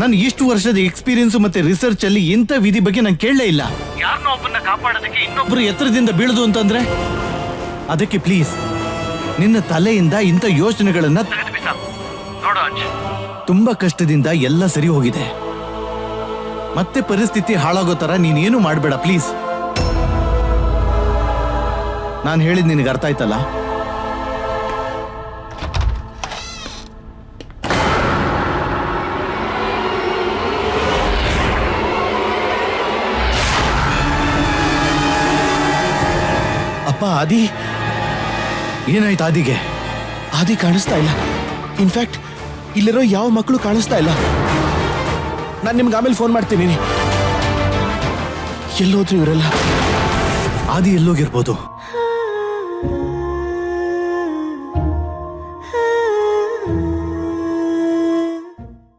ನಾನು ಇಷ್ಟು ವರ್ಷದ ಎಕ್ಸ್ಪೀರಿಯನ್ಸ್ ಮತ್ತೆ ರಿಸರ್ಚ್ ಅಲ್ಲಿ ಇಂಥ ವಿಧಿ ಬಗ್ಗೆ ನಾನು ಕೇಳಲೇ ಇಲ್ಲ. ಯಾರನ್ನ ಒಬ್ಬನ್ನ ಕಾಪಾಡೋದಕ್ಕೆ ಇನ್ನೊಬ್ರು ಎತ್ತರದಿಂದ ಬೀಳುದು ಅಂತಂದ್ರೆ? ಅದಕ್ಕೆ ಪ್ಲೀಸ್ ನಿನ್ನ ತಲೆಯಿಂದ ಇಂಥ ಯೋಚನೆಗಳನ್ನ ನೋಡು ತುಂಬಾ ಕಷ್ಟದಿಂದ ಎಲ್ಲ ಸರಿ ಹೋಗಿದೆ. ಮತ್ತೆ ಪರಿಸ್ಥಿತಿ ಹಾಳಾಗೋ ತರ ನೀನೇನು ಮಾಡಬೇಡ ಪ್ಲೀಸ್ ನಾನು ಹೇಳಿದ್ ನಿನಗೆ ಅರ್ಥ ಆಯ್ತಲ್ಲ? ಆದಿ? ಏನಾಯ್ತು ಆದಿಗೆ? ಆದಿ ಕಾಣಿಸ್ತಾ ಇಲ್ಲ. ಇನ್ಫ್ಯಾಕ್ಟ್ ಇಲ್ಲಿರೋ ಯಾವ ಮಕ್ಕಳು ಕಾಣಿಸ್ತಾ ಇಲ್ಲ. ನಾನು ನಿಮ್ಗೆ ಆಮೇಲೆ ಫೋನ್ ಮಾಡ್ತೀನಿ. ಎಲ್ಲೋದ್ರು ಇವರೆಲ್ಲ. ಆದಿ ಎಲ್ಲೋಗಿರ್ಬೋದು.